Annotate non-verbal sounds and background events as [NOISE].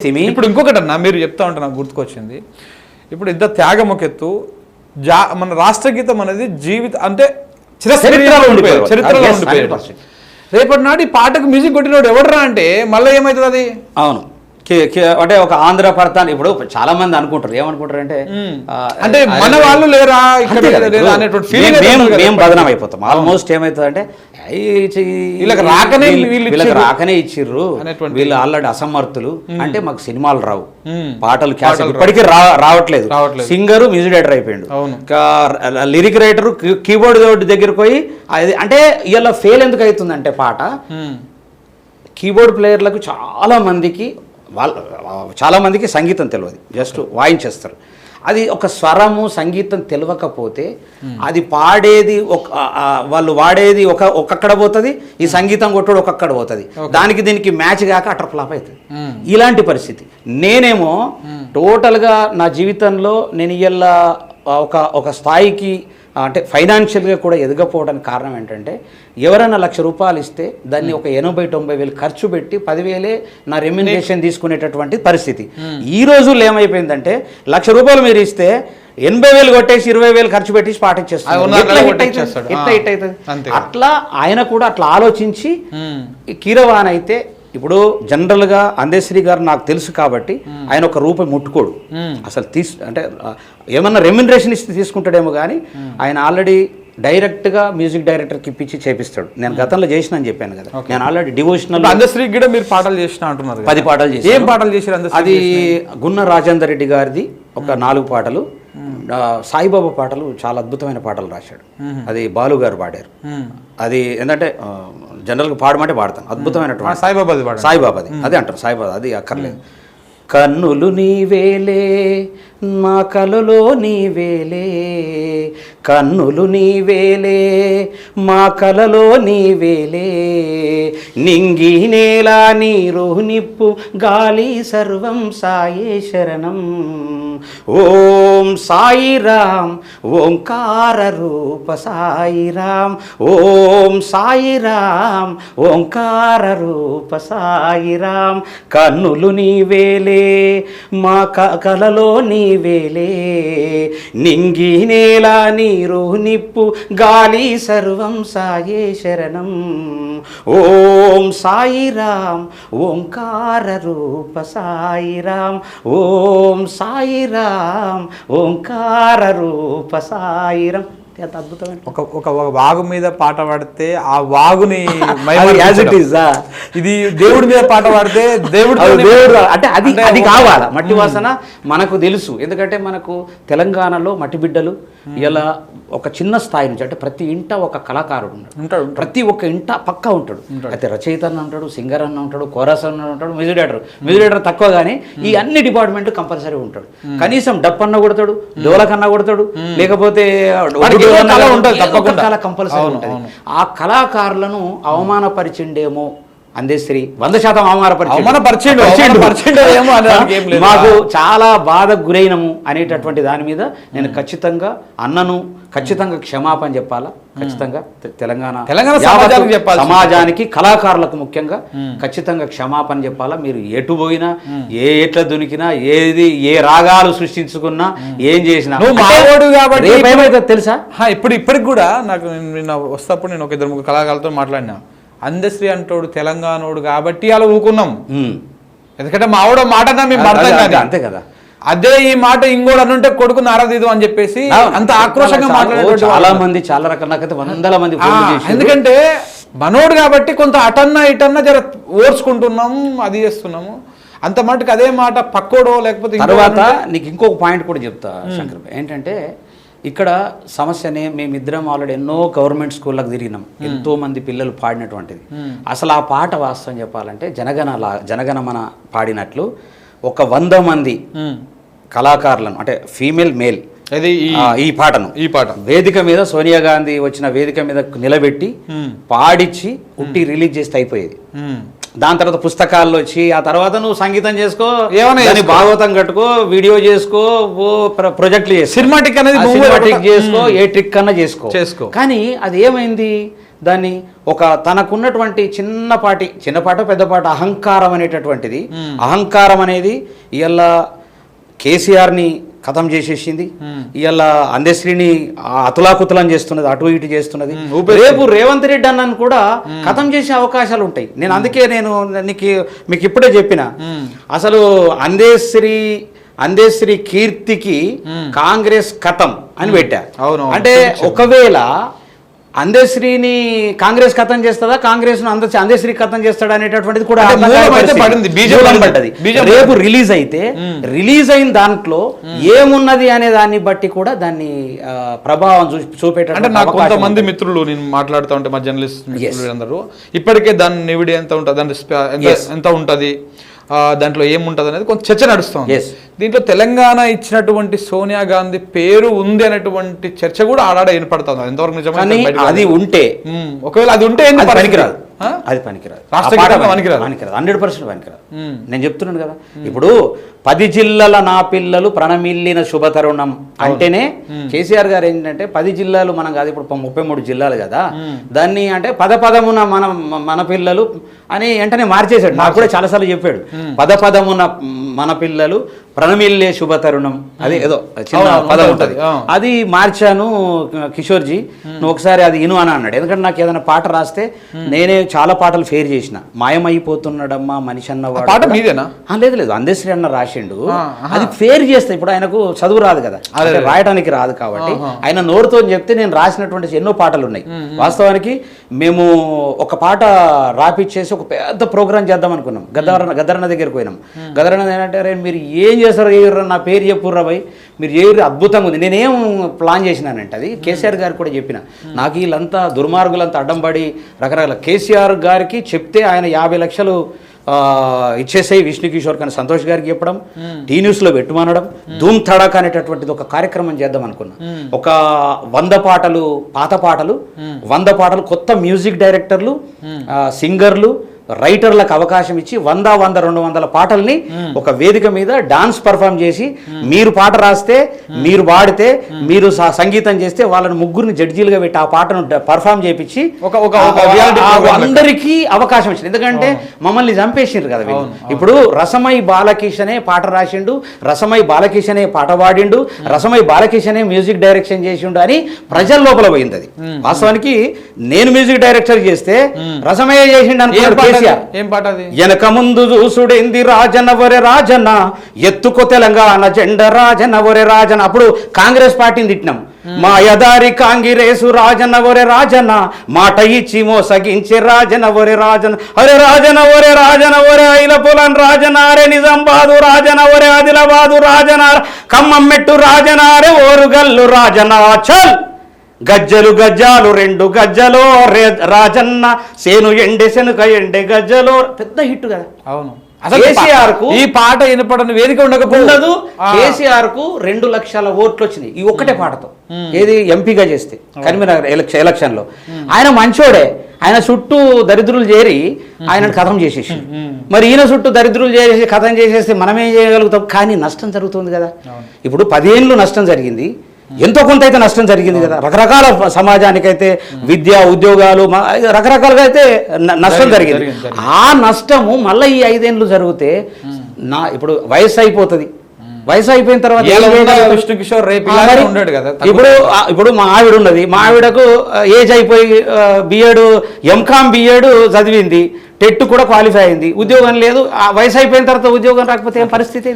ఇప్పుడు ఇంకొకటి అన్న మీరు చెప్తా ఉంటే నాకు గుర్తుకొచ్చింది. ఇప్పుడు ఇద్దరు త్యాగం ఒక ఎత్తు జా మన రాష్ట్ర గీతం అనేది జీవిత అంటే చరిత్రలో 100%. రేపటి నాడు ఈ పాటకు మ్యూజిక్ కొట్టినోడు ఎవడరా అంటే మళ్ళీ ఏమవుతుంది అది అవును. అంటే ఒక ఆంధ్ర పడతాను ఇప్పుడు చాలా మంది అనుకుంటారు ఏమనుకుంటారు అంటే అంటే మన వాళ్ళు లేరా మేము- బదనాం. అయిపోతాం ఆల్మోస్ట్ ఏమవుతుంది అంటే వీళ్ళకి రాకనే వీళ్ళు వీళ్ళకి ఇచ్చిర్రు. రాకనే ఇచ్చిర్రు వీళ్ళు ఆల్రెడీ అసమర్థులు అంటే మాకు సినిమాలు రావు. పాటలు క్యాసెట్ ఇప్పటికీ రావట్లేదు. సింగరు మ్యూజిక్ డైరెక్టర్ అయిపోయిండు. లిరిక్ రైటర్ కీబోర్డ్ దగ్గరికి పోయి అంటే ఇలా ఫెయిల్ ఎందుకు అవుతుందంటే పాట. కీబోర్డ్ ప్లేయర్లకు చాలా మందికి వాళ్ళ చాలా మందికి సంగీతం తెలియదు జస్ట్ వాయించేస్తారు. అది ఒక స్వరము సంగీతం తెలియకపోతే అది పాడేది ఒక వాళ్ళు వాడేది ఒక ఒక్కక్కడ పోతుంది ఈ సంగీతం కొట్టుడు ఒక్కొక్కడ పోతుంది. దానికి దీనికి మ్యాచ్ కాక అటర్ ఫ్లాప్ అవుతుంది. ఇలాంటి పరిస్థితి. నేనేమో టోటల్గా నా జీవితంలో నేను ఇయ్యాల ఒక ఒక స్థాయికి అంటే ఫైనాన్షియల్గా కూడా ఎదగపోవడానికి కారణం ఏంటంటే ఎవరైనా లక్ష రూపాయలు ఇస్తే దాన్ని ఒక ఎనభై తొంభై వేలు ఖర్చు పెట్టి పదివేలే నా రెమ్యునరేషన్ తీసుకునేటటువంటి పరిస్థితి ఈ రోజుల్లో ఏమైపోయిందంటే లక్ష రూపాయలు మీరు ఇస్తే ఎనభై వేలు కొట్టేసి ఇరవై వేలు ఖర్చు పెట్టేసి పాట అది ఉన్న ఎట్లా నెల hit కొట్టించేస్తాడు. అవుతుంది? ఎట్లా ఆ. hit అవుతుంది? అంతే. అట్లా ఆయన కూడా అట్లా ఆలోచించి. ఈ కీరవాన్ అయితే ఇప్పుడు జనరల్గా అందేశ్రీ గారు నాకు తెలుసు కాబట్టి ఆయన ఒక రూపాయి ముట్టుకోడు. అసలు తీసు అంటే ఏమన్నా రెమ్యునరేషన్ ఇస్తే తీసుకుంటాడేమో కానీ ఆయన ఆల్రెడీ డైరెక్ట్గా మ్యూజిక్ డైరెక్టర్కి ఇప్పించి చేపిస్తాడు. నేను గతంలో చేసిన అని చెప్పాను కదా. నేను ఆల్రెడీ డివోషనల్ అందశ్రీకి కూడా మీరు పాటలు చేసిన అంటున్నారు. పది పాటలు చేశాను. ఏం పాటలు చేశారు అందశ్రీ అది గున్న రాజేందర్ రెడ్డి గారిది ఒక నాలుగు పాటలు. సాయిబాబా పాటలు చాలా అద్భుతమైన పాటలు రాశాడు. అది బాలు గారు పాడారు. అది ఏంటంటే జనరల్గా పాడమంటే పాడతాను. అద్భుతమైనటువంటి సాయిబాబాది సాయిబాబాది. అదే అంటారు సాయిబాబా అది అక్కర్లేదు. కన్నులు నీవేలే నా కలలో నీవేలే కన్నులు నీవేలే మా కలలో నీవేలే. నింగి నేల నీరు నిప్పు గాలి సర్వం సాయే శరణం. ఓం సాయిరాం ఓంకార రూప సాయిరాం ఓం సాయిరాం ఓంకార రూప సాయిరాం కన్నులు నీవేలే మా కలలో నీవేలే. నింగి నేల నీరు నిప్పు గాలి సర్వం సాయే శరణం. ఓం సాయిరాం ఓంకార రూప సాయిరాం ఓం సాయిరాం ఓంకార రూప సాయిరాం ఎంత అద్భుతమైన. ఒక ఒక ఒక వాగు మీద పాట పాడితే ఆ వాగుని [LAUGHS] is, ఆ. ఇది దేవుడి మీద పాట పాడితే దేవుడి దేవుడు అంటే అది అది కావాలా? మట్టి వాసన మనకు తెలుసు. ఎందుకంటే మనకు తెలంగాణలో మట్టి బిడ్డలు ఇలా ఒక చిన్న స్థాయి నుంచి అంటే ప్రతి ఇంట ఒక కళాకారుడు ఉంటాడు ప్రతి ఒక్క ఇంట పక్కా ఉంటాడు. అయితే రచయిత అన్న ఉంటాడు సింగర్ అన్న ఉంటాడు కోరస్ అన్న ఉంటాడు మ్యూజిక్ డైరెక్టర్. మ్యూజిక్ డైరెక్టర్ తక్కువ కానీ ఈ అన్ని డిపార్ట్మెంట్ కంపల్సరీ ఉంటాడు. కనీసం డప్ అన్న కొడతాడు డోలక్ అన్న కొడతాడు లేకపోతే కళ కంపల్సరీ ఉంటుంది. ఆ కళాకారులను అవమానపరిచిండేమో అందేశ్రీ వంద శాతం అవమానపరిచిండు. మాకు చాలా బాధకు గురైనము అనేటటువంటి దాని మీద నేను ఖచ్చితంగా అన్నను ఖచ్చితంగా క్షమాపణ చెప్పాలా? ఖచ్చితంగా తెలంగాణ తెలంగాణ సమాజానికి కళాకారులకు ముఖ్యంగా ఖచ్చితంగా క్షమాపణ చెప్పాలా? మీరు ఎటు పోయినా ఏ ఎట్ల దునికినా ఏది ఏ రాగాలు సృష్టించుకున్నా ఏం చేసినా తెలుసా? ఇప్పుడు ఇప్పటికి కూడా నాకు నేను నిన్న వస్తప్పుడు నేను ఒక ఇద్దరు ముగ్గురు కళాకారులతో మాట్లాడినా. అందశ్రీ అంటోడు తెలంగాణోడు కాబట్టి అలా ఊకున్నాం. ఎందుకంటే మా ఆవిడ మాట మేము పడతాం అంతే కదా అదే ఈ మాట ఇంకోటి అనుంటే కొడుకు నారదీదు అని చెప్పేసి అంత ఆక్రోషంగా మాట్లాడేటువంటి చాలా. మంది చాలా రకాల నాకైతే వందల మంది. ఎందుకంటే మనోడు కాబట్టి కొంత అటన్నా ఇటన్నా జర ఓర్చుకుంటున్నాం అది చేస్తున్నాము అంత మటుకు అదే మాట పక్కోడో లేకపోతే తర్వాత నీకు ఇంకొక పాయింట్ కూడా చెప్తా శంకర్. ఏంటంటే ఇక్కడ సమస్యనే మేమిద్దరం ఆల్రెడీ ఎన్నో గవర్నమెంట్ స్కూళ్ళకి తిరిగినాం. ఎంతో మంది పిల్లలు పాడినటువంటిది. అసలు ఆ పాట వాస్తవం చెప్పాలంటే జనగణ లా- జనగణమన పాడినట్లు ఒక వంద మంది. కళాకారులను అంటే ఫీమేల్ మేల్ ఈ పాటను ఈ పాట. వేదిక మీద సోనియా గాంధీ వచ్చిన వేదిక మీద నిలబెట్టి. పాడిచ్చి ఉట్టి రిలీజ్ చేస్తే అయిపోయేది. దాని తర్వాత పుస్తకాల్లో వచ్చి ఆ తర్వాత నువ్వు సంగీతం చేసుకో ఏమైనా. భాగవతం కట్టుకో వీడియో చేసుకో ప్రాజెక్టులు చేసుకో. సినిమాటిక్ అనేది సినిమాటిక్ చేసుకో ఏ ట్రిక్ అన్నా చేసుకో. చేసుకో. కానీ అది ఏమైంది? దాన్ని ఒక తనకున్నటువంటి చిన్నపాటి చిన్నపాట పెద్దపాట అహంకారం అనేటటువంటిది. అహంకారం అనేది ఇలా కేసీఆర్ని ఖతం చేసేసింది. ఇవాళ అందశ్రీని అతులాకుతలం చేస్తున్నది అటు ఇటు చేస్తున్నది. రేపు రేవంత్ రెడ్డి అన్నను కూడా ఖతం చేసే అవకాశాలు ఉంటాయి. నేను అందుకే నేను నీకు మీకు ఇప్పుడే చెప్పిన. అసలు అందేశ్రీ అందేశ్రీ కీర్తికి కాంగ్రెస్ కథం అని పెట్టా. అవును, అంటే ఒకవేళ అందశ్రీని కాంగ్రెస్ ఖతం చేస్తుందా? కాంగ్రెస్ను అంద అందశ్రీ ఖతం చేస్తాడా అనేటటువంటిది కూడా. పడ్డది. రేపు రిలీజ్ అయితే రిలీజ్ అయిన దాంట్లో ఏమున్నది అనే దాన్ని బట్టి కూడా దాన్ని ప్రభావం చూ అంటే చూపేటటువంటి నాకు కొంతమంది. మిత్రులు నేను మాట్లాడుతూ ఉంటే మా జర్నలిస్ట్ అందరూ ఇప్పటికే దాని నివిడి ఎంత ఉంటుంది దాని. ఎంత ఉంటుంది? దాంట్లో ఏముంటుంది అనేది కొంచెం చర్చ నడుస్తుంది. దీంట్లో తెలంగాణ ఇచ్చినటువంటి సోనియా గాంధీ పేరు ఉంది అనేటువంటి చర్చ కూడా ఆడాడ వినపడుతుంది అది ఎంతవరకు బయటకు అది. ఉంటే ఒకవేళ అది ఉంటే? పనికిరాదు? అది పనికిరాదు. రాష్ట్ర పనికిరాదు. పనికిరాదు. హండ్రెడ్ పర్సెంట్ పనికిరాదు. నేను చెప్తున్నాను కదా. ఇప్పుడు పది జిల్లాల నా పిల్లలు ప్రణమిల్లిన శుభ తరుణం అంటేనే కేసీఆర్ గారు ఏంటంటే పది జిల్లాలు మనం కాదు ఇప్పుడు ముప్పై మూడు జిల్లాలు కదా. దాన్ని అంటే పద పదమున మన మన పిల్లలు అని వెంటనే మార్చేశాడు. నాకు కూడా చాలాసార్లు చెప్పాడు. పద పదమున మన పిల్లలు ప్రణమిల్లే శుభ తరుణం అది ఏదో చిన్న పదం ఉంటుంది. అది మార్చాను కిషోర్జీ. నువ్వు ఒకసారి అది ఇను అని అన్నాడు. ఎందుకంటే నాకు ఏదైనా పాట రాస్తే నేనే చాలా పాటలు ఫేర్ చేసిన. మాయమైపోతున్నాడమ్మా మనిషి అన్నవాడు పాట మీదేనా? లేదు లేదు. అందశ్రీ అన్న రాసిండు. అది ఫేర్ చేస్తే ఇప్పుడు ఆయనకు చదువు రాదు కదా. అంటే రాయడానికి రాదు కాబట్టి ఆయన నోరుతో చెప్తే నేను రాసినటువంటి ఎన్నో పాటలు ఉన్నాయి. వాస్తవానికి మేము ఒక పాట రాపిచ్చేసి ఒక పెద్ద ప్రోగ్రామ్ చేద్దాం అనుకున్నాం. గద్దరన్న గద్దరన్న దగ్గరికి పోయినాం. గద్దరన్న ఏంటంటే "అరే, మీరు ఏం చేస్తారో చేయరు నా పేరు చెప్పుర్రా భయ్. మీరు చేయరు అద్భుతంగా ఉంది. నేనేం ప్లాన్ చేసినానంటే అది కేసీఆర్ గారికి కూడా చెప్పిన. నాకు వీళ్ళంతా దుర్మార్గులంతా అడ్డం పడి రకరకాల కేసీఆర్ గారికి చెప్తే ఆయన యాభై లక్షలు ఇచ్చేసాయి విష్ణు కిషోర్ కానీ సంతోష్ గారికి చెప్పడం టీ న్యూస్లో పెట్టుమనడం ధూమ్ తడాక్ అనేటటువంటిది ఒక కార్యక్రమం చేద్దాం అనుకున్నా. ఒక వంద పాటలు పాత పాటలు వంద పాటలు కొత్త మ్యూజిక్ డైరెక్టర్లు సింగర్లు రైటర్లకు అవకాశం ఇచ్చి వంద వంద రెండు వందల పాటల్ని ఒక వేదిక మీద డాన్స్ పర్ఫామ్ చేసి మీరు పాట రాస్తే మీరు పాడితే మీరు సంగీతం చేస్తే వాళ్ళని ముగ్గురిని జడ్జీలుగా పెట్టి ఆ పాటను పర్ఫామ్ చేపించి లెక్క. అందరికీ అవకాశం ఇచ్చింది. ఎందుకంటే మమ్మల్ని చంపేసిండ్రు కదా. ఇప్పుడు రసమై బాలకిషనే పాట రాసిండు రసమై బాలకిషనే పాట పాడిండు రసమై బాలకిషనే మ్యూజిక్ డైరెక్షన్ చేసిండు అని ప్రజల లోపల పోయింది అది. వాస్తవానికి నేను మ్యూజిక్ డైరెక్టర్ చేస్తే రసమయ్య చేసిండు అది? కేసీఆర్ ఏం పాట అది? వెనక ముందు చూసుడేంది రాజన్న ఒరే రాజన్న. ఎత్తుకో తెలంగాణ జెండ రాజన్న ఒరే రాజన్న. అప్పుడు కాంగ్రెస్ పార్టీని తిట్టినాం. మా యదారి కాంగిరేసు రాజన్న ఒరే రాజన్న. మాట ఇచ్చి మోసగించే రాజన్న ఒరే రాజన్న. ఒరే రాజన్న ఒరే రాజన ఒరే ఐల పొలం రాజనారే నిజామాబాదు రాజన ఒరే ఆదిలాబాదు రాజనార ఖమ్మం మెట్టు రాజనారే ఓరుగల్లు రాజనా చల్! గజ్జలు గజ్జాలు రెండు గజ్జలో రాజన్న సేను ఎండే శనుక ఎండే గజ్జలో. పెద్ద హిట్ కదా. అవును. కేసీఆర్కు ఈ పాట వినపడని వేదిక ఉండకపో ఉండదు. ఆ. కేసీఆర్కు రెండు లక్షల ఓట్లు వచ్చినాయి ఈ ఒక్కటే పాటతో. ఏది ఎంపీగా చేస్తే కరీంనగర్ ఎలక్షన్ ఎలక్షన్లో ఆయన మంచోడే. ఆయన చుట్టూ దరిద్రులు చేరి ఆయన కథం చేసేసి. మరి ఈయన చుట్టూ దరిద్రులు చేసి కథం చేసేస్తే మనం ఏం చేయగలుగుతాం? కానీ నష్టం జరుగుతుంది కదా. ఇప్పుడు పదేళ్ళు నష్టం జరిగింది. ఎంతో కొంత అయితే నష్టం జరిగింది కదా. రకరకాల సమాజానికైతే విద్య ఉద్యోగాలు రకరకాలుగా అయితే నష్టం జరిగింది, ఆ నష్టము మళ్ళీ ఈ ఐదేళ్ళు జరిగితే నా ఇప్పుడు వయసు అయిపోతుంది. వయసు అయిపోయిన తర్వాత ఏళ్ళ ఏం ఉన్న చేయగలుగుతాం? విష్ణు కిషోర్ రేపు ఇప్పుడు ఇప్పుడు మా ఆవిడ ఉన్నది. మా ఆవిడకు ఏజ్ అయిపోయి బిఎడ్ ఎంకామ్ బిఎడ్ చదివింది. టెట్ కూడా క్వాలిఫై అయింది. ఉద్యోగం లేదు. ఆ వయసు అయిపోయిన తర్వాత ఉద్యోగం రాకపోతే ఏం పరిస్థితి?